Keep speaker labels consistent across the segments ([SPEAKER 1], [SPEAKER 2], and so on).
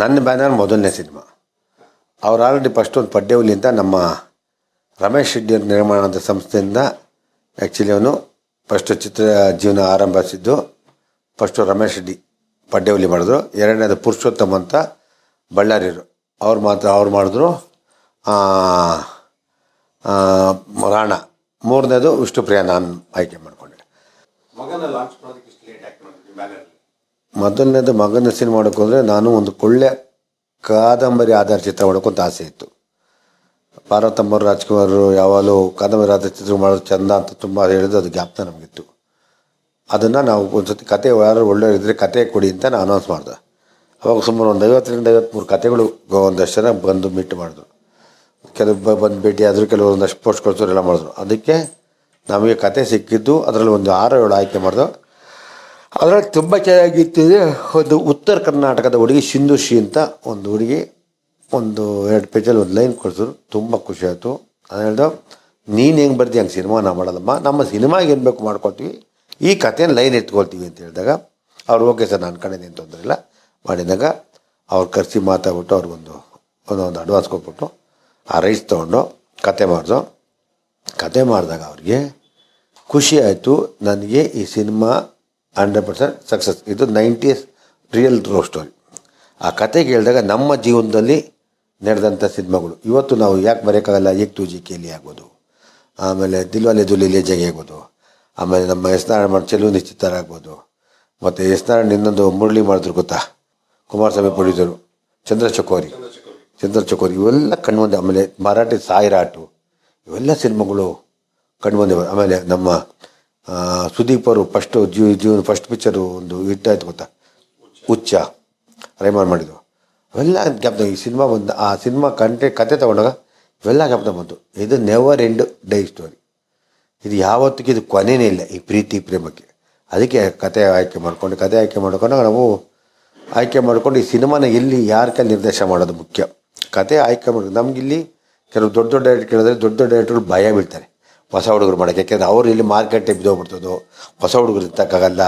[SPEAKER 1] ನನ್ನ ಬ್ಯಾನರ್ ಮೊದಲನೇ ಸಿನಿಮಾ. ಅವ್ರು ಆಲ್ರೆಡಿ ಫಸ್ಟ್ ಒಂದು ಪಡ್ಡೆ ಅಂತ ನಮ್ಮ ರಮೇಶ್ ಶೆಟ್ಟಿ ಅವ್ರ ನಿರ್ಮಾಣದ ಸಂಸ್ಥೆಯಿಂದ ಆ್ಯಕ್ಚುಲಿ ಅವನು ಫಸ್ಟ್ ಚಿತ್ರ ಜೀವನ ಆರಂಭಿಸಿದ್ದು ಫಸ್ಟು ರಮೇಶ್ ಶೆಟ್ಟಿ ಪಡ್ಡೆ ಮಾಡಿದ್ರು. ಎರಡನೇದು ಪುರುಷೋತ್ತಮ್ ಅಂತ ಬಳ್ಳಾರಿಯರು ಅವ್ರು ಮಾತ್ರ, ಅವ್ರು ಮಾಡಿದ್ರು ರಾಣ. ಮೂರನೇದು ವಿಷ್ಣುಪ್ರಿಯ ನಾನು ಆಯ್ಕೆ ಮಾಡಿಕೊಂಡೆ
[SPEAKER 2] ಮಗನ ಲಾಂಚ್ ಮಾಡೋದಕ್ಕೆ ಇಷ್ಟು ಲೇಟ್ ಯಾಕೆ ಮಾಡಿದ್ವಿ ಬ್ಯಾನರ್
[SPEAKER 1] ಮೊದಲನೇದು ಮಗನ ಸಿನಿಮಾ ಮಾಡೋಕೆ ಹೋದರೆ ನಾನು ಒಂದು ಕೊಳ್ಳೆ ಕಾದಂಬರಿ ಆಧಾರ ಚಿತ್ರ ಆಸೆ ಇತ್ತು. ಪಾರ್ವತಮ್ಮರು ರಾಜ್ಕುಮಾರ್ ಯಾವಾಗಲೂ ಕಾದಂಬರಿ ಆಧಾರ ಚಿತ್ರ ಮಾಡೋದು ಚಂದ ಅಂತ ತುಂಬ ಹೇಳಿದ್ರು, ಅದು ಜ್ಞಾಪನ ನಮಗಿತ್ತು. ಅದನ್ನು ನಾವು ಒಂದು ಸತಿ ಕತೆ ಯಾರು ಒಳ್ಳೆ ಕತೆ ಕೊಡಿ ಅಂತ ನಾನು ಅನೌನ್ಸ್ ಮಾಡಿದೆ. ಅವಾಗ ಸುಮಾರು ಒಂದು ಐವತ್ತರಿಂದ ಐವತ್ತ್ಮೂರು ಕತೆಗಳು ಒಂದಷ್ಟು ಜನ ಬಂದು ಮೀಟ್ ಮಾಡಿದ್ರು. ಕೆಲವು ಬಂದು ಭೇಟಿ ಆದರು ಕೆಲವರು ಒಂದಷ್ಟು ಪೋಸ್ಟ್ ಕಳಿಸೋರು ಎಲ್ಲ ಮಾಡಿದ್ರು. ಅದಕ್ಕೆ ನಮಗೆ ಕತೆ ಸಿಕ್ಕಿದ್ದು, ಅದರಲ್ಲಿ ಒಂದು ಆರು ಏಳು ಆಯ್ಕೆ ಮಾಡಿದ್ರು. ಅದರಲ್ಲಿ ತುಂಬ ಚೆನ್ನಾಗಿತ್ತಿದೆ ಒಂದು ಉತ್ತರ ಕರ್ನಾಟಕದ ಹುಡುಗಿ ಸಿಂಧು ಶ್ರೀ ಅಂತ ಒಂದು ಹುಡುಗಿ. ಒಂದು ಎರಡು ಪೇಜಲ್ಲಿ ಒಂದು ಲೈನ್ ಕೊಡ್ಸಿದ್ರು. ತುಂಬ ಖುಷಿ ಆಯಿತು. ನಾನು ನೀನು ಹೆಂಗೆ ಬರ್ದಿ ಹಂಗೆ ಸಿನಿಮಾ ನಾವು ಮಾಡಲ್ಲಮ್ಮ ನಮ್ಮ ಸಿನಿಮಾಗೆ ಏನು ಬೇಕು ಮಾಡ್ಕೊಳ್ತೀವಿ ಈ ಕಥೆನ ಲೈನ್ ಎತ್ಕೊಳ್ತೀವಿ ಅಂತ ಹೇಳಿದಾಗ, ಅವ್ರು, ಓಕೆ ಸರ್, ನಾನು ಕಡೆ ಏನು ತೊಂದರೆ ಇಲ್ಲ. ಮಾಡಿದಾಗ, ಅವ್ರು ಕರೆಸಿ ಮಾತಾಡ್ಬಿಟ್ಟು ಅವ್ರಿಗೊಂದು ಒಂದೊಂದು ಅಡ್ವಾನ್ಸ್ ಕೊಟ್ಬಿಟ್ಟು ಆ ರೈಸ್ ತೊಗೊಂಡು ಕತೆ ಮಾಡಿದ್ರು ಕತೆ ಮಾಡಿದಾಗ ಅವ್ರಿಗೆ ಖುಷಿ ಆಯಿತು. ನನಗೆ ಈ ಸಿನಿಮಾ ಹಂಡ್ರೆಡ್ ಪರ್ಸೆಂಟ್ ಸಕ್ಸಸ್ ಇದು ನೈಂಟೀಸ್ ರಿಯಲ್ ರೋ ಸ್ಟೋರಿ ಆ ಕತೆ ಕೇಳಿದಾಗ ನಮ್ಮ ಜೀವನದಲ್ಲಿ ನಡೆದಂಥ ಸಿನಿಮಾಗಳು. ಇವತ್ತು ನಾವು ಯಾಕೆ ಬರೆಯೋಕ್ಕಾಗಲ್ಲ? ಏಕ್ ತೂಜಿ ಕೇಲಿ ಆಗ್ಬೋದು. ಆಮೇಲೆ ದಿಲ್ವಾಲೆ ದುಲಿಲೆ ಜಗೆ ಆಗ್ಬೋದು. ಆಮೇಲೆ ನಮ್ಮ ಎಸ್ನಾರಾಯಣ ಮಾಡಿ ಚೆಲುವು ನಿಶ್ಚಿತಾರ ಆಗ್ಬೋದು. ಮತ್ತು ಎಸ್ನಾರಾಯಣ ಇನ್ನೊಂದು ಮುರಳಿ ಮಾಡಿದ್ರು ಗೊತ್ತಾ? ಕುಮಾರಸ್ವಾಮಿ ಪ್ರೊಡ್ಯೂಸರು ಚಂದ್ರ ಚಕೋರಿ. ಚಂದ್ರ ಚಕೋರಿ. ಇವೆಲ್ಲ ಕಣ್ಮುಂದೆ. ಆಮೇಲೆ ಮರಾಠಿ ಸಾಯಿರಾಟು. ಇವೆಲ್ಲ ಸಿನಿಮಾಗಳು ಕಣ್ಮುಂದೆ ಆಮೇಲೆ ನಮ್ಮ ಸುದೀಪ್ ಅವರು ಫಸ್ಟ್ ಜೀವ ಜೀವನ ಫಸ್ಟ್ ಪಿಕ್ಚರು ಒಂದು ಹಿಟ್ ಆಯ್ತು ಗೊತ್ತಾ? ಹುಚ್ಚ, ರೈಮಾನ್ ಮಾಡಿದ್ದು. ಅವೆಲ್ಲ ಜ್ಞಾಪನ ಈ ಸಿನಿಮಾ ಬಂದು ಆ ಸಿನಿಮಾ ಕಂಟೆ, ಕತೆ ತಗೊಂಡಾಗ ಇವೆಲ್ಲ ಜ್ಞಾಪನ ಬಂತು. ಇದು ನೆವರ್ ಎಂಡ್ ಡೈ ಸ್ಟೋರಿ ಇದು ಯಾವತ್ತಿಗೆ ಇದು ಕೊನೆಯೇ ಇಲ್ಲ ಈ ಪ್ರೀತಿ ಪ್ರೇಮಕ್ಕೆ. ಅದಕ್ಕೆ ಕತೆ ಆಯ್ಕೆ ಮಾಡ್ಕೊಂಡು, ಕತೆ ಆಯ್ಕೆ ಮಾಡ್ಕೊಂಡಾಗ ನಾವು ಆಯ್ಕೆ ಮಾಡ್ಕೊಂಡು ಈ ಸಿನಿಮಾನ ಎಲ್ಲಿ ಯಾರ ಕೈ ನಿರ್ದೇಶನ ಮಾಡೋದು ಮುಖ್ಯ. ಕತೆ ಆಯ್ಕೆ ಮಾಡೋದು ನಮಗಿಲ್ಲಿ ಕೆಲವು ದೊಡ್ಡ ದೊಡ್ಡ ಡೈರೆಕ್ಟ್ ಕೇಳಿದ್ರೆ ದೊಡ್ಡ ದೊಡ್ಡ ಡೈರೆಕ್ಟ್ರು ಭಯ ಬೀಳ್ತಾರೆ. ಹೊಸ ಹುಡುಗರು ಮಾಡೋಕ್ಕೆ. ಯಾಕೆಂದರೆ ಅವ್ರು ಇಲ್ಲಿ ಮಾರ್ಕೆಟ್ ಬಿದ್ದೋಗ್ಬಿಡ್ತದೋ ಹೊಸ ಹುಡುಗರು ಇರ್ತಕ್ಕಾಗಲ್ಲ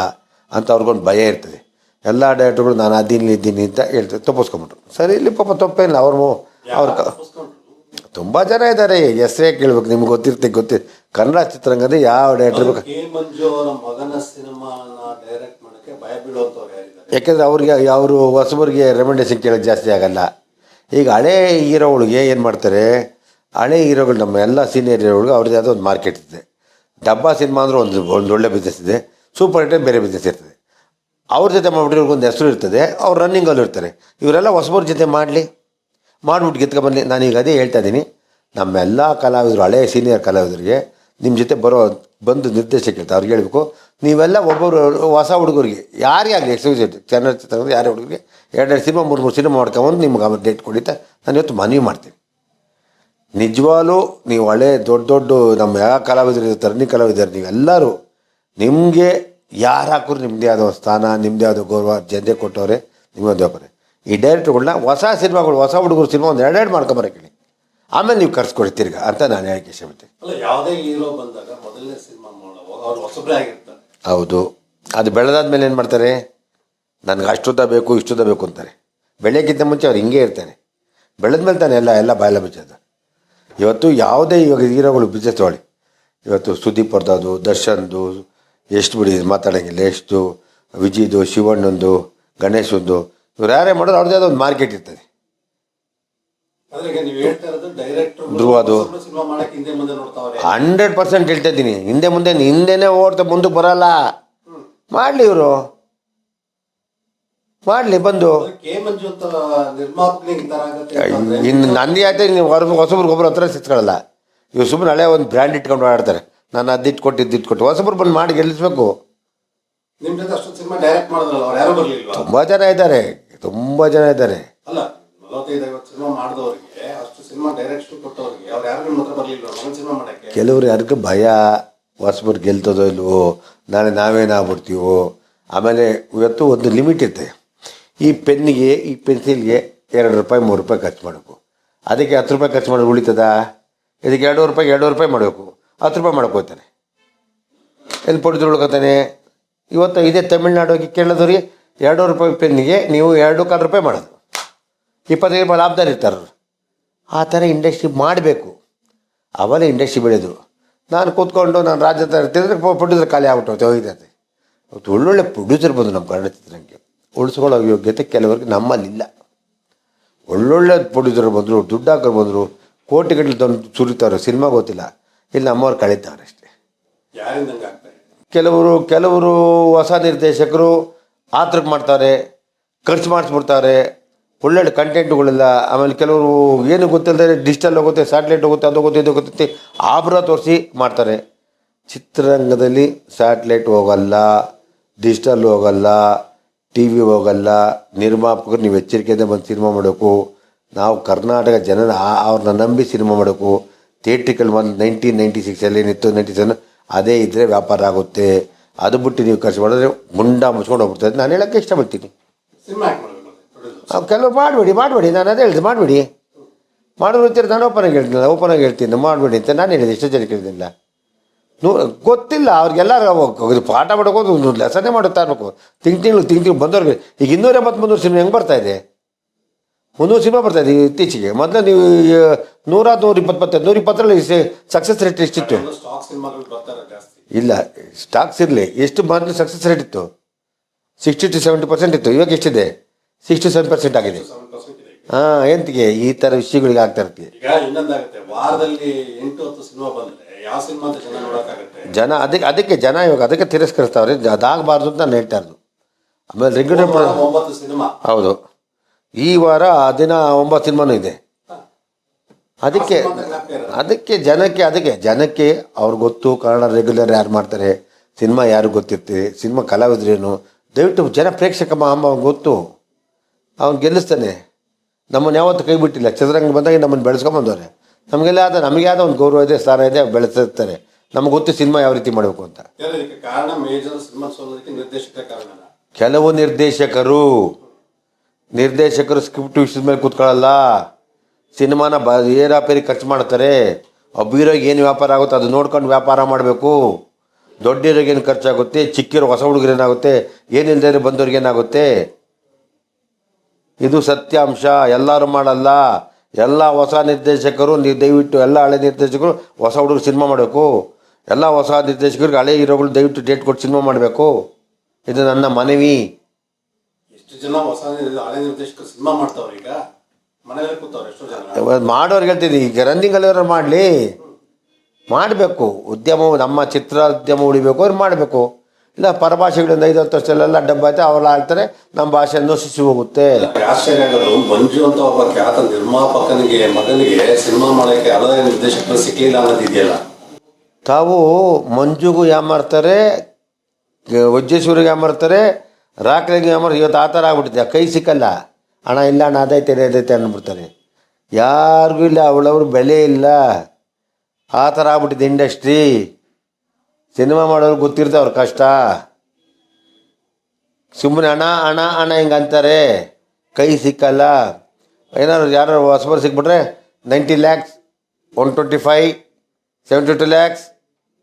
[SPEAKER 1] ಅಂತ ಅವ್ರಿಗೊಂದು ಭಯ ಇರ್ತದೆ. ಎಲ್ಲ ಡೈರೆಕ್ಟ್ರುಗಳು ನಾನು ಅದಿಲ್ಲಿ ಇದ್ದೀನಿ ಅಂತ ಹೇಳ್ತಾರೆ ತಪ್ಪಿಸ್ಕೊಂಬಿಟ್ರು ಸರಿ ಇಲ್ಲಿ ಪಾಪ ತಪ್ಪೇನಿಲ್ಲ. ಅವ್ರ ಅವ್ರ ಕ ತುಂಬ ಜನ ಇದ್ದಾರೆ. ಹೆಸರೇ ಕೇಳ್ಬೇಕು ನಿಮ್ಗೆ ಗೊತ್ತಿರುತ್ತೆ ಗೊತ್ತಿ ಕನ್ನಡ ಚಿತ್ರರಂಗದ ಯಾವ ಡೈರೆಕ್ಟರ್ ಬೇಕು? ಯಾಕೆಂದ್ರೆ ಅವ್ರಿಗೆ ಅವರು ಹೊಸಬರಿಗೆ ರೆಕಮೆಂಡೇಶನ್ ಕೇಳೋದು ಜಾಸ್ತಿ ಆಗಲ್ಲ. ಈಗ ಹಳೇ ಹೀರೋಗಳಿಗೆ ಏನು ಮಾಡ್ತಾರೆ? ಹಳೆ ಹೀರೋಗಳು ನಮ್ಮ ಎಲ್ಲ ಸೀನಿಯರ್ ಹೀರೋಗಳಿಗೆ ಅವ್ರದ್ದು ಯಾವುದೋ ಒಂದು ಮಾರ್ಕೆಟ್ ಇದೆ. ಡಬ್ಬಾ ಸಿನಿಮಾ ಅಂದರೆ ಒಂದು ಒಂದು ಒಳ್ಳೆ ಬಿಸ್ನೆಸ್ ಇದೆ. ಸೂಪರ್ ಹಿಟ್ ಬೇರೆ ಬಿಸ್ನೆಸ್ ಇರ್ತದೆ. ಅವ್ರ ಜೊತೆ ಮಾಡ್ಬಿಟ್ಟು ಒಂದು ಹೆಸರು ಇರ್ತದೆ. ಅವ್ರು ರನ್ನಿಂಗಲ್ಲಿ ಇರ್ತಾರೆ. ಇವರೆಲ್ಲ ಹೊಸಬರ ಜೊತೆ ಮಾಡಲಿ. ಮಾಡಿಬಿಟ್ಟು ಗೆದ್ಕೊ ನಾನು ಈಗ ಅದೇ ಹೇಳ್ತಾ ಇದ್ದೀನಿ. ನಮ್ಮೆಲ್ಲ ಕಲಾವಿದರು ಹಳೆಯ ಸೀನಿಯರ್ ಕಲಾವಿದರಿಗೆ ನಿಮ್ಮ ಜೊತೆ ಬರೋ ಬಂದು ನಿರ್ದೇಶಕ ಇರ್ತಾರೆ. ಅವ್ರಿಗೆ ಹೇಳಬೇಕು. ನೀವೆಲ್ಲ ಒಬ್ಬರು ಹೊಸ ಹುಡುಗರಿಗೆ ಯಾರೇ ಆಗಲಿ ಎಕ್ಸ್ಕ್ಯೂಸ್ ಇರ್ತದೆ ಚೆನ್ನಾಗಿ ಯಾರೇ ಹುಡುಗರಿಗೆ, ಎರಡೆರಡು ಸಿನಿಮಾ ಮೂರು ಮೂರು ಸಿನಿಮಾ ಮಾಡ್ಕೊಂಬಂದು ನಿಮ್ಗೆ ಅವ್ರು ಡೇಟ್ ಕೊಡಿತಾ ನಾನು ಇವತ್ತು ಮನವಿ ಮಾಡ್ತೀನಿ. ನಿಜವಾಗ್ಲೂ ನೀವು ಹಳೆ ದೊಡ್ಡ ದೊಡ್ಡ ನಮ್ಮ ಯಾವ ಕಲಾವಿದರು ರನ್ನಿಂಗ್ ಕಲಾವಿದರು ನೀವೆಲ್ಲರೂ ನಿಮಗೆ ಯಾರು ಹಾಕಿದ್ರು ನಿಮ್ಮದೇ ಆದ ಸ್ಥಾನ ನಿಮ್ಮದೇ ಆದ ಗೌರವ ಜನತೆ ಕೊಟ್ಟವ್ರೆ ನಿಮ್ಮ ದೇವರೆ ಈ ಡೈರೆಕ್ಟ್ರುಗಳನ್ನ ಹೊಸ ಸಿನಿಮಾಗಳು ಹೊಸ ಹುಡುಗರು ಸಿನಿಮಾ ಒಂದು ಎರಡೆರಡು ಮಾಡ್ಕೊಂಬರಕ್ಕೆ ಹೇಳಿ. ಆಮೇಲೆ ನೀವು ಕರ್ಸ್ಕೊಡಿ ತಿರ್ಗ ಅಂತ ನಾನು ಹೇಳಕ್ಕೆ ಇಷ್ಟಪಡ್ತೀನಿ ಹೌದು. ಅದು ಬೆಳೆದಾದ್ಮೇಲೆ ಏನು ಮಾಡ್ತಾರೆ? ನನಗೆ ಅಷ್ಟುದ್ದ ಬೇಕು ಇಷ್ಟುದ್ದ ಬೇಕು ಅಂತಾರೆ. ಬೆಳೆಯೋಕ್ಕಿಂತ ಮುಂಚೆ ಅವ್ರು ಹಿಂಗೆ ಇರ್ತಾರೆ. ಬೆಳೆದ್ಮೇಲೆ ತಾನೆ ಎಲ್ಲ ಎಲ್ಲ ಬಾಯಲ್ಲ ಬಿಚ್ಚೋದು. ಇವತ್ತು ಯಾವುದೇ ಇವಾಗ ಹೀರೋಗಳು ಬಿಸ್ನೆಸ್ ತಗೊಳ್ಳಿ ಇವತ್ತು ಸುದೀಪ್ ಅವ್ರದ್ದು ದರ್ಶನ್ದು ಎಷ್ಟು ಬಿಡಿ ಮಾತಾಡೋಂಗಿಲ್ಲ ಎಷ್ಟು ವಿಜಯ್ದು ಶಿವಣ್ಣಂದು ಗಣೇಶಂದು ಇವ್ರು ಯಾರೇ ಮಾಡೋದು ಅವ್ರದ್ದೇ ಆದ ಒಂದು ಮಾರ್ಕೆಟ್ ಇರ್ತದೆ. ಧ್ರುವದು.
[SPEAKER 2] ಮುಂದೆ
[SPEAKER 1] ಹಂಡ್ರೆಡ್ ಪರ್ಸೆಂಟ್ ಹೇಳ್ತಾ ಇದ್ದೀನಿ. ಹಿಂದೆ ಮುಂದೆ ಹಿಂದೆನೇ ಓಡ್ತಾ ಮುಂದಕ್ಕೆ ಬರಲ್ಲ. ಮಾಡಲಿ ಇವರು. ಮಾಡಲಿ ಬಂದು. ಇನ್ನು ನಂದಿ ಆಯ್ತು ನೀವು ಹೊಸಬ್ರು ಹೊಸಬ್ರಿಗೆ ಒಬ್ಬರು ಹತ್ರ ಸಿಚ್ಕೊಳ್ಳಲ್ಲ ಇವ್ರು ಸುಮ್ಮನೆ ಹಳೆ ಒಂದು ಬ್ರ್ಯಾಂಡ್ ಇಟ್ಕೊಂಡು ಆಡ್ತಾರೆ ನಾನು ಅದು ಇಟ್ಕೊಟ್ಟು ಇದು ಇಟ್ಕೊಟ್ಟು. ಹೊಸಬ್ರು ಬಂದು ಮಾಡಿ ಗೆಲ್ಲಿಸ್ಬೇಕು. ತುಂಬ ಜನ ಇದ್ದಾರೆ. ತುಂಬ ಜನ ಇದ್ದಾರೆ. ಕೆಲವ್ರು ಯಾರಿಗೂ ಭಯ ಹೊಸಬ್ರು ಗೆಲ್ತದೋ ಇಲ್ವೋ ನಾಳೆ ನಾವೇನಾಗ್ಬಿಡ್ತೀವೋ. ಆಮೇಲೆ ಇವತ್ತು ಒಂದು ಲಿಮಿಟ್ ಇರುತ್ತೆ ಈ ಪೆನ್ನಿಗೆ, ಈ ಪೆನ್ಸಿಲ್ಗೆ ಎರಡು ರೂಪಾಯಿ, ಮೂರು ರೂಪಾಯಿ ಖರ್ಚು ಮಾಡಬೇಕು. ಅದಕ್ಕೆ ಹತ್ತು ರೂಪಾಯಿ ಖರ್ಚು ಮಾಡೋದು ಉಳಿತದ? ಇದಕ್ಕೆ ಎರಡೂವರೆ ರೂಪಾಯಿ ಎರಡೂವರೆ ರೂಪಾಯಿ ಮಾಡಬೇಕು. ಹತ್ತು ರೂಪಾಯಿ ಮಾಡ್ಕೋತಾನೆ ಎಲ್ಲಿ ಪಡಿದ್ರು ಉಳ್ಕೊತಾನೆ ಇವತ್ತು ಇದೇ ತಮಿಳ್ನಾಡಿಗೆ ಕೇಳಿದವ್ರಿಗೆ ಎರಡು ರೂಪಾಯಿ ಪೆನ್ನಿಗೆ ನೀವು ಎರಡು ಕಾಲು ರೂಪಾಯಿ ಮಾಡೋದು. ಇಪ್ಪತ್ತೈದು ರೂಪಾಯಿ ಲಾಭದಾರಿ ಇರ್ತಾರೆ. ಆ ಥರ ಇಂಡಸ್ಟ್ರಿ ಮಾಡಬೇಕು. ಅವಲೇ ಇಂಡಸ್ಟ್ರಿ ಬೆಳೆದು. ನಾನು ಕೂತ್ಕೊಂಡು ನಾನು ರಾಜ್ಯ ಪ್ರೊಡ್ಯೂಸರ್ ಖಾಲಿ ಆಗ್ಬಿಟ್ಟು ಹೋಗಿದ್ದೆ ಒಳ್ಳೊಳ್ಳೆ ಪ್ರೊಡ್ಯೂಸರ್ ಬಂದು ನಮ್ಮ ಕನ್ನಡ ಚಿತ್ರರಂಗಕ್ಕೆ. ಉಳಿಸ್ಕೊಳ್ಳೋ ಯೋಗ್ಯತೆ ಕೆಲವರಿಗೆ ನಮ್ಮಲ್ಲಿಲ್ಲ. ಒಳ್ಳೊಳ್ಳೆ ಪ್ರೊಡ್ಯೂಸರ್ ಬಂದರು ದುಡ್ಡು ಹಾಕೋರು ಬಂದರು ಕೋಟಿಗಟ್ಟಲೆ ತಂದು ಸುರಿತಾರೆ ಸಿನಿಮಾ ಗೊತ್ತಿಲ್ಲ. ಇಲ್ಲಿ ನಮ್ಮವ್ರು ಕಳೀತಾರೆ ಅಷ್ಟೇ. ಕೆಲವರು ಕೆಲವರು ಹೊಸ ನಿರ್ದೇಶಕರು ಆತ್ರಕ್ಕೆ ಮಾಡ್ತಾರೆ ಖರ್ಚು ಮಾಡಿಸ್ಬಿಡ್ತಾರೆ ಒಳ್ಳೊಳ್ಳೆ ಕಂಟೆಂಟ್ಗಳಿಲ್ಲ ಆಮೇಲೆ ಕೆಲವರು ಏನು ಗೊತ್ತಿಲ್ಲದೆ ಡಿಜಿಟಲ್ ಹೋಗುತ್ತೆ ಸ್ಯಾಟ್ಲೈಟ್ ಹೋಗುತ್ತೆ ಅದು ಹೋಗುತ್ತೆ ಇದು ಗೊತ್ತೈತಿ ಆಭರ ತೋರಿಸಿ ಮಾಡ್ತಾರೆ. ಚಿತ್ರರಂಗದಲ್ಲಿ ಸ್ಯಾಟ್ಲೈಟ್ ಹೋಗಲ್ಲ ಡಿಜಿಟಲ್ ಹೋಗಲ್ಲ ಟಿ ವಿ ಹೋಗಲ್ಲ ನಿರ್ಮಾಪಕರು ನೀವು ಎಚ್ಚರಿಕೆಯಿಂದ ಬಂದು ಸಿನಿಮಾ ಮಾಡಬೇಕು. ನಾವು ಕರ್ನಾಟಕ ಜನರ ಅವ್ರನ್ನ ನಂಬಿ ಸಿನಿಮಾ ಮಾಡಬೇಕು. ಥಿಯೇಟ್ರಿಕಲ್ ಒಂದು ನೈನ್ಟೀನ್ ನೈಂಟಿ ಸಿಕ್ಸಲ್ಲಿ ಏನಿತ್ತು ನೈಂಟಿ ಸೆವೆನ್ ಅದೇ ಇದ್ದರೆ ವ್ಯಾಪಾರ ಆಗುತ್ತೆ. ಅದು ಬಿಟ್ಟು ನೀವು ಖರ್ಚು ಮಾಡಿದ್ರೆ ಮುಂಡ ಮುಚ್ಕೊಂಡು ಹೋಗ್ಬಿಡ್ತದೆ ನಾನು ಹೇಳೋಕ್ಕೆ ಇಷ್ಟಪಡ್ತೀನಿ. ಕೆಲವು ಮಾಡಬೇಡಿ ಮಾಡಬೇಡಿ. ನಾನು ಅದೇ ಹೇಳಿದೆ ಮಾಡಬೇಡಿ. ಮಾಡೋರು ನಾನು ನಾನು ಆಗಿ ಹೇಳ್ತೀನಿ ಓಪನಾಗಿ ಹೇಳ್ತೀನಿ ಮಾಡಬೇಡಿ ಅಂತ ನಾನು ಹೇಳಿದೆ ಇಷ್ಟು ಜನಕ್ಕೆ ಕೇಳಿದಿಲ್ಲ ನೂ ಗೊತ್ತಿಲ್ಲ ಅವ್ರಿಗೆಲ್ಲ ಪಾಠ ಮಾಡೋಕೆ ಒಂದು ಲೆಸನ್ನೇ ಮಾಡುತ್ತಾ ಇರಬೇಕು. ತಿಂಗ್ ತಿಂಗಳು ತಿಂಗ್ ತಿಂಗಳು ಬಂದವ್ರಿಗೆ ಈಗ ಇನ್ನೂರ ಎಂಬತ್ತು ಮುನ್ನೂರು ಸಿನಿಮಾ ಹೆಂಗೆ ಬರ್ತಾ ಇದೆ? ಮುನ್ನೂರು ಸಿನಿಮಾ ಬರ್ತಾ ಇದೆ ಇತ್ತೀಚೆಗೆ. ಮೊದಲು ನೀವು ನೂರ ನೂರ ಇಪ್ಪತ್ತು ನೂರ ಇಪ್ಪತ್ತರಲ್ಲಿ ಸಕ್ಸಸ್ ರೇಟ್ ಎಷ್ಟಿತ್ತು? ಇಲ್ಲ ಸ್ಟಾಕ್ಸ್ ಇರಲಿ. ಎಷ್ಟು ಮೊದಲು ಸಕ್ಸಸ್ ರೇಟ್ ಇತ್ತು. ಸಿಕ್ಸ್ಟಿ ಟು ಸೆವೆಂಟಿ ಪರ್ಸೆಂಟ್ ಇತ್ತು. ಇವಾಗ ಎಷ್ಟಿದೆ? ಸಿಕ್ಸ್ಟಿ ಸೆವೆನ್ ಪರ್ಸೆಂಟ್ ಆಗಿದೆ. ಹಾಂ ಎಂತಿಗೆ? ಈ ಥರ ವಿಷಯಗಳಿಗೆ ಆಗ್ತಾ ಇರ್ತೀವಿ
[SPEAKER 2] ವಾರದಲ್ಲಿ ಎಂಟು ಹತ್ತು ಸಿನಿಮಾ ಬಂದ್ರೆ ಜನ
[SPEAKER 1] ಅದಕ್ಕೆ ಅದಕ್ಕೆ ಜನ ಇವಾಗ ಅದಕ್ಕೆ ತಿರಸ್ಕರಿಸ್ತಾವ್ರಿ. ಅದಾಗಬಾರ್ದು ಅಂತ ನಾನು ಹೇಳ್ತಾ ಇರೋದು. ಆಮೇಲೆ ರೆಗ್ಯುಲರ್ ಹೌದು. ಈ ವಾರ ದಿನ ಒಂಬತ್ತು ಸಿನಿಮಾನು ಇದೆ. ಅದಕ್ಕೆ ಅದಕ್ಕೆ ಜನಕ್ಕೆ ಅದಕ್ಕೆ ಜನಕ್ಕೆ ಅವ್ರು ಗೊತ್ತು ಕನ್ನಡ ರೆಗ್ಯುಲರ್ ಯಾರು ಮಾಡ್ತಾರೆ ಸಿನಿಮಾ ಯಾರು ಗೊತ್ತಿರ್ತೀವಿ ಸಿನಿಮಾ ಕಲಾವಿದ್ರೇನು ದಯವಿಟ್ಟು ಜನ ಪ್ರೇಕ್ಷಕ ಅಮ್ಮ ಅವ್ನಿಗೆ ಗೊತ್ತು. ಅವ್ನು ಗೆಲ್ಲಿಸ್ತಾನೆ. ನಮ್ಮನ್ನು ಯಾವತ್ತೂ ಕೈ ಬಿಟ್ಟಿಲ್ಲ. ಚಿತ್ರರಂಗ ಬಂದಾಗ ನಮ್ಮನ್ನು ಬೆಳೆಸ್ಕೊಂಬಂದವ್ರೆ. ನಮಗೆಲ್ಲ ಆದ ನಮಗೆ ಆದ ಒಂದು ಗೌರವ ಇದೆ ಸ್ಥಾನ ಇದೆ ಬೆಳೆಸಿರ್ತಾರೆ. ನಮ್ಗೆ ಗೊತ್ತು ಸಿನಿಮಾ ಯಾವ ರೀತಿ ಮಾಡಬೇಕು ಅಂತ. ಕೆಲವು ನಿರ್ದೇಶಕರು ನಿರ್ದೇಶಕರು ಸ್ಕ್ರಿಪ್ಟ್ ವಿಷಯದ ಮೇಲೆ ಕೂತ್ಕೊಳ್ಳಲ್ಲ. ಸಿನಿಮಾನ ಬ ಏರಾಪೇರಿ ಖರ್ಚು ಮಾಡ್ತಾರೆ. ಒಬ್ಬ ಹೀರೋಗೆ ಏನು ವ್ಯಾಪಾರ ಆಗುತ್ತೆ ಅದು ನೋಡ್ಕೊಂಡು ವ್ಯಾಪಾರ ಮಾಡಬೇಕು. ದೊಡ್ಡ ಹೀರೋಗೆ ಏನು ಖರ್ಚಾಗುತ್ತೆ ಚಿಕ್ಕಿರೋ ಹೊಸ ಹುಡುಗರು ಏನಾಗುತ್ತೆ ಏನಿಲ್ಲದೆ ಬಂದವ್ರಿಗೆ ಏನಾಗುತ್ತೆ? ಇದು ಸತ್ಯಾಂಶ ಎಲ್ಲರೂ ಮಾಡಲ್ಲ. ಎಲ್ಲ ಹೊಸ ನಿರ್ದೇಶಕರು ನೀವು ದಯವಿಟ್ಟು ಎಲ್ಲ ಹಳೆ ನಿರ್ದೇಶಕರು ಹೊಸ ಹುಡುಗರು ಸಿನಿಮಾ ಮಾಡಬೇಕು. ಎಲ್ಲ ಹೊಸ ನಿರ್ದೇಶಕರಿಗೆ ಹಳೆ ಹೀರೋಗಳು ದಯವಿಟ್ಟು ಡೇಟ್ ಕೊಟ್ಟು ಸಿನಿಮಾ ಮಾಡಬೇಕು. ಇದು ನನ್ನ ಮನವಿ.
[SPEAKER 2] ಎಷ್ಟು ಜನ ಹೊಸ ಹಳೆ ನಿರ್ದೇಶಕರು ಸಿನಿಮಾ ಮಾಡ್ತಾವ್ರೆ ಈಗ? ಮನೇಲಿ ಕೂತವ್ರೆ ಎಷ್ಟು ಜನ?
[SPEAKER 1] ಮಾಡೋರ್ಗೆ ಹೇಳ್ತೀನಿ ಈಗ ರನ್ನಿಂಗಲ್ಲಿ ಮಾಡಲಿ. ಮಾಡಬೇಕು. ಉದ್ಯಮ ನಮ್ಮ ಚಿತ್ರೋದ್ಯಮ ಉಳಿಬೇಕು ಅವ್ರು ಮಾಡಬೇಕು. ಇಲ್ಲ ಪರಭಾಷೆಗಳಿಂದ ಐದು ಹತ್ತು ವರ್ಷದಲ್ಲೆಲ್ಲ ಡಬ್ಬ ಆಯ್ತು ಅವೆಲ್ಲ ಆಡ್ತಾರೆ ನಮ್ಮ ಭಾಷೆ ನಶಿಸಿ ಹೋಗುತ್ತೆ.
[SPEAKER 2] ಆಶ್ಚರ್ಯ ಆಗೋದು ಮಂಜು ಅಂತ ಒಬ್ಬ ಖ್ಯಾತ ನಿರ್ಮಾಪಕನಿಗೆ ಮಗನಿಗೆ ಸಿನಿಮಾ ಮಾಡೋಕ್ಕೆ ನಿರ್ದೇಶಕರು ಅನ್ನೋದಿದೆಯಲ್ಲ
[SPEAKER 1] ತಾವು ಮಂಜುಗೂ ಯಾಮಾರ್ತಾರೆ ವಜ್ರೇಶ್ವರಿಗೆ ಯಾಮಾರ್ತಾರೆ ರಾಕ್ರಿಗೆ ಯಾಮಾರ್ ಇವತ್ತು ಆ ಥರ ಆಗ್ಬಿಟ್ಟಿದೆ ಕೈ ಸಿಕ್ಕಲ್ಲ. ಹಣ ಇಲ್ಲ ಹಣ ಅದೈತೆ ಅದೈತೆ ಅಂದ್ಬಿಡ್ತಾರೆ. ಯಾರಿಗೂ ಇಲ್ಲ ಅವಳವ್ರ ಬೆಲೆ ಇಲ್ಲ. ಆ ಥರ ಆಗ್ಬಿಟ್ಟಿದೆ ಇಂಡಸ್ಟ್ರಿ. ಸಿನಿಮಾ ಮಾಡೋರು ಗೊತ್ತಿರುತ್ತೆ ಅವ್ರ ಕಷ್ಟ. ಸುಮ್ಮನೆ ಹಣ ಹಣ ಹಣ ಹಿಂಗೆ ಅಂತಾರೆ. ಕೈ ಸಿಕ್ಕಲ್ಲ. ಏನಾದ್ರು ಯಾರು ಹೊಸಬರು ಸಿಕ್ಬಿಟ್ರೆ ninety lakhs, one twenty five seventy two lakhs,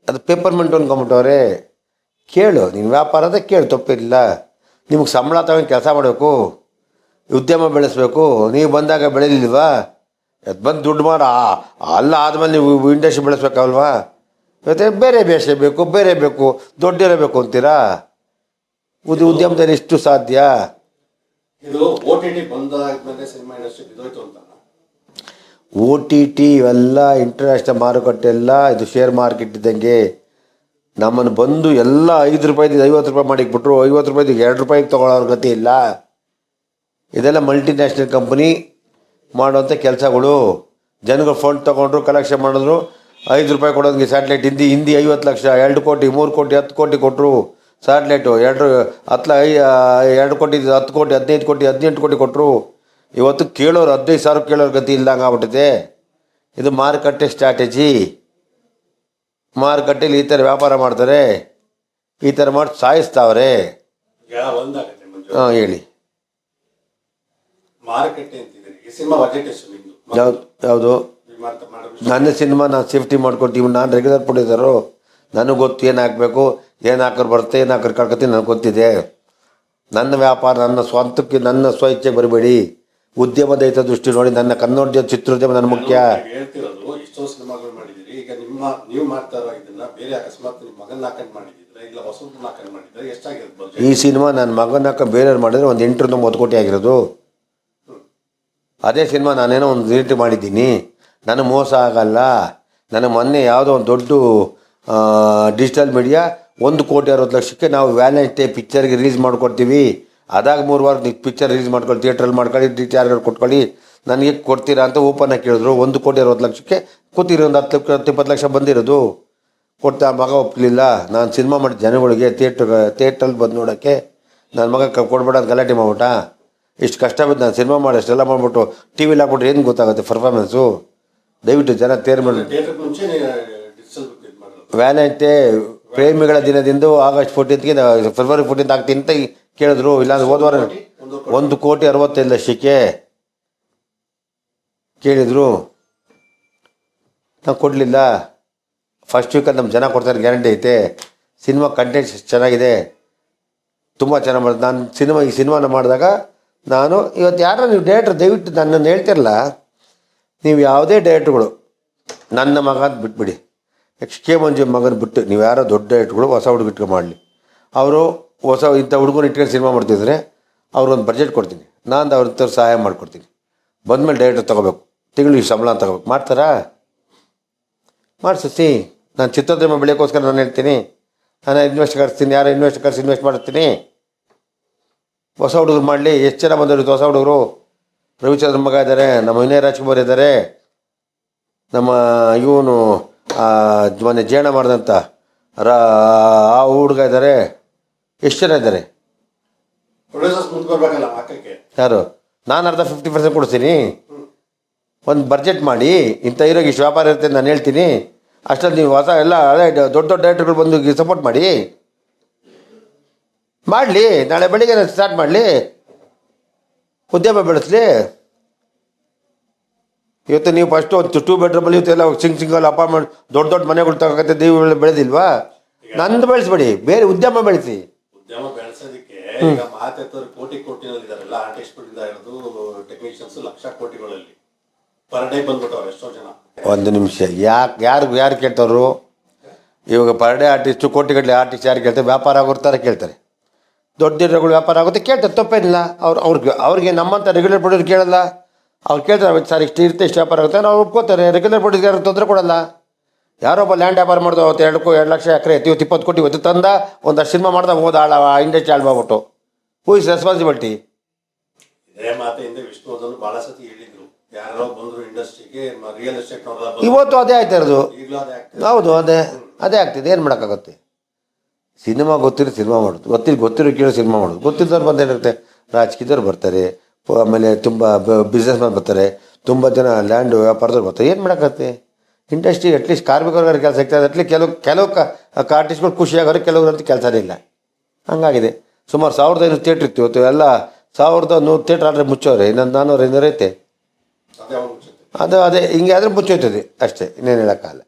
[SPEAKER 1] ಅದು ಪೇಪರ್ಮೆಂಟ್ ಅನ್ಕೊಂಬಿಟ್ಟವ್ರೆ. ಕೇಳು, ನೀನು ವ್ಯಾಪಾರದ ಕೇಳು, ತಪ್ಪಿಲ್ಲ. ನಿಮ್ಗೆ ಸಂಬಳ ತಗೊಂಡು ಕೆಲಸ ಮಾಡಬೇಕು, ಉದ್ಯಮ ಬೆಳೆಸ್ಬೇಕು. ನೀವು ಬಂದಾಗ ಬೆಳೆಯಲಿಲ್ವಾ ಅದು ಬಂದು ದುಡ್ಡು ಮಾಡ. ಅಲ್ಲ ಆದಮೇಲೆ ನೀವು ಇಂಡಸ್ಟ್ರಿ ಬೆಳೆಸ್ಬೇಕಲ್ವಾ? ಮತ್ತೆ ಬೇರೆ ಭಾಷೆ ಬೇಕು ಬೇರೆ ಬೇಕು ದೊಡ್ಡಿರಬೇಕು ಅಂತೀರಾ? ಉದ್ಯ ಉದ್ಯಮದಲ್ಲಿ ಇಷ್ಟು ಸಾಧ್ಯ?
[SPEAKER 2] ಇದು ಓ ಟಿ ಟಿ ಬಂದಾದ್ಮೇಲೆ ಸಿನಿಮಾ ಇಂಡಸ್ಟ್ರಿ ಬಿದ್ದೋಯ್ತು ಅಂತ.
[SPEAKER 1] ಓ ಟಿ ಟಿ ಇವೆಲ್ಲ ಇಂಟರ್ನ್ಯಾಷನಲ್ ಮಾರುಕಟ್ಟೆ ಎಲ್ಲ ಇದು ಶೇರ್ ಮಾರ್ಕೆಟ್ ಇದ್ದಂಗೆ ನಮ್ಮನ್ನು ಬಂದು ಎಲ್ಲ ಐದು ರೂಪಾಯಿದ ಐವತ್ತು ರೂಪಾಯಿ ಮಾಡಿಕ್ಬಿಟ್ರು ಐವತ್ತು ರೂಪಾಯಿ ಎರಡು ರೂಪಾಯಿಗೆ ತೊಗೊಳೋರ ಗತಿ ಇಲ್ಲ. ಇದೆಲ್ಲ ಮಲ್ಟಿನ್ಯಾಷನಲ್ ಕಂಪನಿ ಮಾಡುವಂಥ ಕೆಲಸಗಳು. ಜನಗಳು ಫಂಡ್ ತಗೊಂಡ್ರು ಕಲೆಕ್ಷನ್ ಮಾಡಿದ್ರು ಐದು ರೂಪಾಯಿ ಕೊಡೋದಕ್ಕೆ ಸ್ಯಾಟಲೈಟ್ ಹಿಂದಿ ಹಿಂದಿ ಐವತ್ತು ಲಕ್ಷ ಎರಡು ಕೋಟಿ ಮೂರು ಕೋಟಿ ಹತ್ತು ಕೋಟಿ ಕೊಟ್ಟರು ಸ್ಯಾಟ್ಲೈಟು. ಎರಡು ಹತ್ತು ಐ ಎರಡು ಕೋಟಿ ಹತ್ತು ಕೋಟಿ ಹದಿನೈದು ಕೋಟಿ ಹದಿನೆಂಟು ಕೋಟಿ ಕೊಟ್ಟರು ಇವತ್ತು ಕೇಳೋರು ಹದಿನೈದು ಸಾವಿರ ಕೇಳೋರು ಗತಿ ಇಲ್ದಂಗೆ ಆಗ್ಬಿಟ್ಟಿದೆ. ಇದು ಮಾರುಕಟ್ಟೆ ಸ್ಟ್ರಾಟಜಿ. ಮಾರುಕಟ್ಟೆಲಿ ಈ ಥರ ವ್ಯಾಪಾರ ಮಾಡ್ತಾರೆ. ಈ ಥರ ಮಾಡಿ ಸಾಯಿಸ್ತಾವ್ರೆ. ಹಾಂ ಹೇಳಿ.
[SPEAKER 2] ಮಾರುಕಟ್ಟೆ
[SPEAKER 1] ಯಾವ್ದು? ನನ್ನ ಸಿನಿಮಾ ನಾನು ಸೇಫ್ಟಿ ಮಾಡ್ಕೊಳ್ತೀವಿ ನಾನು ರೆಗ್ಯುಲರ್ ಪ್ರೊಡ್ಯೂಸರು ನನಗೆ ಗೊತ್ತು ಏನು ಹಾಕಬೇಕು ಏನು ಹಾಕೋರು ಬರುತ್ತೆ ಏನು ಹಾಕೋರು ಕಳ್ಕೊತೀನಿ ನನಗೆ ಗೊತ್ತಿದೆ. ನನ್ನ ವ್ಯಾಪಾರ ನನ್ನ ಸ್ವಂತಕ್ಕೆ ನನ್ನ ಸ್ವ ಇಚ್ಛೆಗೆ ಬರಬೇಡಿ. ಉದ್ಯಮದ ಹಿತ ದೃಷ್ಟಿ ನೋಡಿ ನನ್ನ ಕನ್ನಡ ಚಿತ್ರೋದ್ಯಮ ನನ್ನ ಮುಖ್ಯ.
[SPEAKER 2] ಬೇರೆ
[SPEAKER 1] ಈ ಸಿನಿಮಾ ನನ್ನ ಮಗನ ಹಾಕ ಬೇರೆಯವ್ರು ಮಾಡಿದ್ರೆ ಒಂದು ಎಂಟರಿಂದ ಮೂವತ್ತು ಕೋಟಿ ಆಗಿರೋದು. ಅದೇ ಸಿನಿಮಾ ನಾನೇನೋ ಒಂದು ರೇಟ್ ಮಾಡಿದ್ದೀನಿ. ನನಗೆ ಮೋಸ ಆಗಲ್ಲ. ನನಗೆ ಮೊನ್ನೆ ಯಾವುದೋ ಒಂದು ದೊಡ್ಡ ಡಿಜಿಟಲ್ ಮೀಡಿಯಾ ಒಂದು ಕೋಟಿ ಅರವತ್ತು ಲಕ್ಷಕ್ಕೆ ನಾವು ವ್ಯಾಲೆನ್ಸ್ ಡೇ ಪಿಕ್ಚರ್ಗೆ ರಿಲೀಸ್ ಮಾಡ್ಕೊಡ್ತೀವಿ. ಅದಾಗ ಮೂರು ವಾರ ನೀವು ಪಿಕ್ಚರ್ ರಿಲೀಸ್ ಮಾಡ್ಕೊಳ್ಳಿ ಥಿಯೇಟ್ರಲ್ಲಿ ಮಾಡ್ಕೊಳ್ಳಿ, ಡಿ ಚಾರ್ಜರ್ ಕೊಟ್ಕೊಳ್ಳಿ. ನನಗೆ ಕೊಡ್ತೀರಾ ಅಂತ ಓಪನ್ ಆಗಿ ಕೇಳಿದ್ರು. ಒಂದು ಕೋಟಿ ಅರವತ್ತು ಲಕ್ಷಕ್ಕೆ ಕೂತಿರೋ ಒಂದು ಹತ್ತು ಹತ್ತು ಇಪ್ಪತ್ತು ಲಕ್ಷ ಬಂದಿರೋದು. ಕೊಡ್ತಾ ಮಗ ಒಪ್ಪಲಿಲ್ಲ ನಾನು ಸಿನಿಮಾ ಮಾಡಿದ ಜನಗಳಿಗೆ ಥಿಯೇಟ್ರ್ ಥಿಯೇಟ್ರಲ್ಲಿ ಬಂದು ನೋಡೋಕ್ಕೆ ನನ್ನ ಮಗ ಕೊಡ್ಬೇಡ ಅಂತ ಗಲಾಟೆ ಮಾಡ್ಬಿಟ್ಟ. ಇಷ್ಟು ಕಷ್ಟ ಬಿದ್ದು ನಾನು ಸಿನಿಮಾ ಮಾಡಿ ಅಷ್ಟೆಲ್ಲ ಮಾಡ್ಬಿಟ್ಟು ಟಿ ವಿಲಿ ಹಾಕ್ಬಿಟ್ರೆ ಏನು ಗೊತ್ತಾಗುತ್ತೆ ಪರ್ಫಾರ್ಮೆನ್ಸು ದಯವಿಟ್ಟು ಜನ ತೇರು ಮಾಡಿ. ವ್ಯಾಲೆಂಟೇ ಪ್ರೇಮಿಗಳ ದಿನದಿಂದ ಆಗಸ್ಟ್ ಫೋರ್ಟೀನ್ತ್ಗೆ ಫೆಬ್ರವರಿ ಫೋರ್ಟೀನ್ತ್ ಆಗ್ತೀನಿ ಅಂತ ಕೇಳಿದ್ರು. ಇಲ್ಲಾಂದ್ರೆ ಹೋದ್ವಾರ
[SPEAKER 2] ಒಂದು
[SPEAKER 1] ಒಂದು ಕೋಟಿ. ಅರವತ್ತೈದು ಲಕ್ಷಕ್ಕೆ ಕೇಳಿದರು. ನಾವು ಕೊಡಲಿಲ್ಲ. ಫಸ್ಟ್ ವೀಕಲ್ಲಿ ನಮ್ಮ ಜನ ಕೊಡ್ತಾರೆ ಗ್ಯಾರಂಟಿ ಐತೆ. ಸಿನಿಮಾ ಕಂಟೆಂಟ್ ಚೆನ್ನಾಗಿದೆ. ತುಂಬ ಚೆನ್ನಾಗಿ ಮಾಡಿದೆ ನಾನು ಸಿನಿಮಾ ಈ ಸಿನಿಮಾನ ಮಾಡಿದಾಗ ನಾನು ಇವತ್ತು ಯಾರು ನೀವು ಡೇಟ್ರ್ ದಯವಿಟ್ಟು ನನ್ನನ್ನು ಹೇಳ್ತಿರಲ್ಲ ನೀವು ಯಾವುದೇ ಡಯಟ್ಗಳು ನನ್ನ ಮಗ ಅಂತ ಬಿಟ್ಬಿಡಿ. ನೆಕ್ಸ್ಟ್ ಕೆ ಮಂಜು ಮಗನ ಬಿಟ್ಟು, ನೀವು ಯಾರೋ ದೊಡ್ಡ ಡಯಟ್ಗಳು ಹೊಸ ಹುಡುಗ ಇಟ್ಕೊಂಡು ಮಾಡಲಿ. ಅವರು ಹೊಸ ಇಂಥ ಹುಡುಗರು ಇಟ್ಕೊಂಡು ಸಿನಿಮಾ ಮಾಡ್ತಿದ್ರೆ ಅವ್ರಿಗೊಂದು ಬಜೆಟ್ ಕೊಡ್ತೀನಿ. ನಾನು ಅವ್ರ ಸಹಾಯ ಮಾಡಿಕೊಡ್ತೀನಿ. ಬಂದಮೇಲೆ ಡೈರೆಕ್ಟರ್ ತೊಗೋಬೇಕು. ತಿಂಗಳಿಗೆ ಸಂಬಳ ತಗೋಬೇಕು. ಮಾಡ್ತಾರಾ? ಮಾಡಿಸಿ ನಾನು ಚಿತ್ರದುರ್ಮ ಬೆಳೆಯೋಕ್ಕೋಸ್ಕರ ನಾನು ಹೇಳ್ತೀನಿ. ನಾನು ಇನ್ವೆಸ್ಟ್ ಕರ್ಸ್ತೀನಿ. ಯಾರು ಇನ್ವೆಸ್ಟ್ ಕರ್ಸಿ ಇನ್ವೆಸ್ಟ್ ಮಾಡ್ತೀನಿ ಹೊಸ ಹುಡುಗರು ಮಾಡಲಿ. ಎಷ್ಟು ಜನ ಬಂದಿರುತ್ತೆ ಹೊಸ ಹುಡುಗರು? ರವಿಚಂದ್ರ ಮಗ ಇದ್ದಾರೆ ನಮ್ಮ ವಿನಯ್ ರಾಜ್ಕುಮಾರ್ ಇದ್ದಾರೆ ನಮ್ಮ ಇವನು ಮೊನ್ನೆ ಜೇಣ ಮಾಡಿದಂಥ ರಾ ಆ ಹುಡುಗ ಇದ್ದಾರೆ ಎಷ್ಟು ಜನ ಇದ್ದಾರೆ ಯಾರು? ನಾನು ಅರ್ಧ ಫಿಫ್ಟಿ ಪರ್ಸೆಂಟ್ ಕೊಡ್ತೀನಿ. ಒಂದು ಬಜೆಟ್ ಮಾಡಿ ಇಂಥ ಹೀರೋಗೆ ಇಷ್ಟು ವ್ಯಾಪಾರ ಇರುತ್ತೆ ನಾನು ಹೇಳ್ತೀನಿ. ಅಷ್ಟರಲ್ಲಿ ನೀವು ಹೊಸ ಎಲ್ಲ ಹಳೆ ದೊಡ್ಡ ದೊಡ್ಡ ಡೈರೆಕ್ಟರ್ಗಳು ಬಂದು ಸಪೋರ್ಟ್ ಮಾಡಿ ಮಾಡಲಿ ನಾಳೆ ಬೆಳಿಗ್ಗೆ ಸ್ಟಾರ್ಟ್ ಮಾಡಲಿ. ಉದ್ಯಮ ಬೆಳೆಸಲಿ. ಇವತ್ತು ನೀವು ಫಸ್ಟ್ ಒಂದು ಟೂ ಬೆಡ್ರೂಮಲ್ಲಿ ಇವತ್ತು ಎಲ್ಲ ಸಿಂಗ್ ಸಿಂಗಲ್ ಅಪಾರ್ಟ್ಮೆಂಟ್ ದೊಡ್ಡ ದೊಡ್ಡ ಮನೆಗಳು ತಗೋಕತ್ತೆ ದೇವಿ ಬೆಳೆದಿಲ್ವಾ? ನಂದು ಬೆಳೆಸ್ಬೇಡಿ ಬೇರೆ ಉದ್ಯಮ ಬೆಳೆಸಿ.
[SPEAKER 2] ಉದ್ಯಮ ಬೆಳೆಸೋದಕ್ಕೆ ಈಗ ಮಾತೆತ್ತವರು ಕೋಟಿ ಕೋಟಿನಲ್ಲಿ ಇದಾರಲ್ಲ ಆರ್ಟಿಸ್ಟ್ಗಳಿಂದ ಹಿಡಿದು ಟೆಕ್ನಿಷಿಯನ್ಸ್ ಲಕ್ಷ ಕೋಟಿಗಳಲ್ಲಿ. ಪರ್ ಡೇ ಬಂದ್ಬಿಟ್ಟವ್ರು ಎಷ್ಟೋ ಜನ.
[SPEAKER 1] ಒಂದು ನಿಮಿಷ ಯಾಕೆ ಯಾರು ಯಾರು ಕೇಳ್ತಾರು ಇವಾಗ ಪರ್ ಡೇ ಆರ್ಟಿಸ್ಟು ಕೋಟಿಗಟ್ಟಲೆ ಆರ್ಟಿಸ್ಟ್ ಯಾರು ಕೇಳ್ತಾರೆ? ವ್ಯಾಪಾರ ಆಗೋರ್ತಾರೆ ಕೇಳ್ತಾರೆ. ದೊಡ್ಡ ಹೀರೋಗಳು ವ್ಯಾಪಾರ ಆಗುತ್ತೆ. ಕೇಳ್ತಾರೆ ತಪ್ಪೇನಿಲ್ಲ. ಅವ್ರು ಅವ್ರಿಗೆ ಅವ್ರಿಗೆ ನಮ್ಮಂಥ ರೆಗ್ಯುಲರ್ ಪ್ರೊಡ್ಯೂಸ್ ಕೇಳಲ್ಲ. ಅವ್ರು ಕೇಳ್ತಾರೆ ಸರ್ ಇಷ್ಟು ಇರುತ್ತೆ ಇಷ್ಟು ವ್ಯಾಪಾರ ಆಗುತ್ತೆ. ಅವ್ರು ಒಪ್ಕೋತಾರೆ. ರೆಗ್ಯುಲರ್ ಪ್ರೊಡ್ಯೂಸ್ ಯಾರು ತೊಂದರೆ ಕೊಡಲ್ಲ. ಯಾರೊಬ್ಬ ಲ್ಯಾಂಡ್ ವ್ಯಾಪಾರ ಮಾಡಿದ್ರು ಅವತ್ತು ಎರಡು ಕೋ ಎರಡು ಲಕ್ಷ ಎಕರೆ ಇವತ್ತು ಇಪ್ಪತ್ತು ಕೋಟಿ ಇವತ್ತು ತಂದ ಒಂದಷ್ಟು ಸಿನಿಮಾ ಮಾಡ್ದ ಹೋದ ಆಳ ಇಂಡಸ್ಟ್ರಿ ಹಾಳು ಮಾಡ್ಬಿಟ್ಟು ಹೂ ಇಸ್ ರೆಸ್ಪಾನ್ಸಿಬಿಲಿಟಿ
[SPEAKER 2] ಇದೇ ಮಾತೆಯಿಂದ ವಿಷ್ಣುವರ್ಧನ್ ಬಹಳ ಸತಿ ಹೇಳಿದ್ರು. ಯಾರೋ ಬಂದ್ರು ಇಂಡಸ್ಟ್ರಿಗೆ ರಿಯಲ್ ಎಸ್ಟೇಟ್
[SPEAKER 1] ಇವತ್ತು ಅದೇ ಆಯ್ತಾ ಇರೋದು. ಹೌದು ಅದೇ ಅದೇ ಆಗ್ತಿದೆ. ಏನು ಮಾಡೋಕ್ಕಾಗುತ್ತೆ? ಸಿನಿಮಾ ಗೊತ್ತಿರೋ ಸಿನಿಮಾ ಮಾಡೋದು. ಗೊತ್ತಿಲ್ಲ ಗೊತ್ತಿರೋ ಕೇಳೋ ಸಿನಿಮಾ ಮಾಡೋದು. ಗೊತ್ತಿದ್ದವ್ರು ಬಂದೇನಿರುತ್ತೆ ರಾಜಕೀಯದವ್ರು ಬರ್ತಾರೆ. ಆಮೇಲೆ ತುಂಬ ಬಿಸ್ನೆಸ್ ಮ್ಯಾನ್ ಬರ್ತಾರೆ. ತುಂಬ ಜನ ಲ್ಯಾಂಡ್ ವ್ಯಾಪಾರದವ್ರು ಬರ್ತಾರೆ. ಏನು ಮಾಡೋಕ್ಕತ್ತೆ ಇಂಡಸ್ಟ್ರಿ ಅಟ್ಲೀಸ್ಟ್ ಕಾರ್ಮಿಕರಿಗೆ ಕೆಲಸ ಆಗ್ತದೆ ಅಟ್ಲೀಸ್ಟ್ ಕೆಲವು ಕೆಲವು ಕಾರ್ಟಿಸ್ಟ್ಗಳು ಆರ್ಟಿಸ್ಟ್ಗಳು ಖುಷಿಯಾಗೋರು ಕೆಲವ್ರಂತೂ ಕೆಲಸ ಇಲ್ಲ. ಹಂಗಾಗಿದೆ. ಸುಮಾರು ಸಾವಿರದ ಐನೂರು ಥಿಯೇಟ್ರ್ ಇತ್ತು. ಇವತ್ತು ಎಲ್ಲ ಸಾವಿರದ ನೂರು ಥಿಯೇಟ್ರ್ ಆದರೆ ಮುಚ್ಚೋರೆ. ಇನ್ನೊಂದು ನಾನ್ನೂರು ಐನೂರು ಐತೆ
[SPEAKER 2] ಅದೇ
[SPEAKER 1] ಅದು ಅದೇ ಹಿಂಗೆ ಆದರೆ ಮುಚ್ಚೋಯ್ತದೆ. ಅಷ್ಟೇ. ಇನ್ನೇನು ಹೇಳೋಕ್ಕಾಗಲ್ಲ.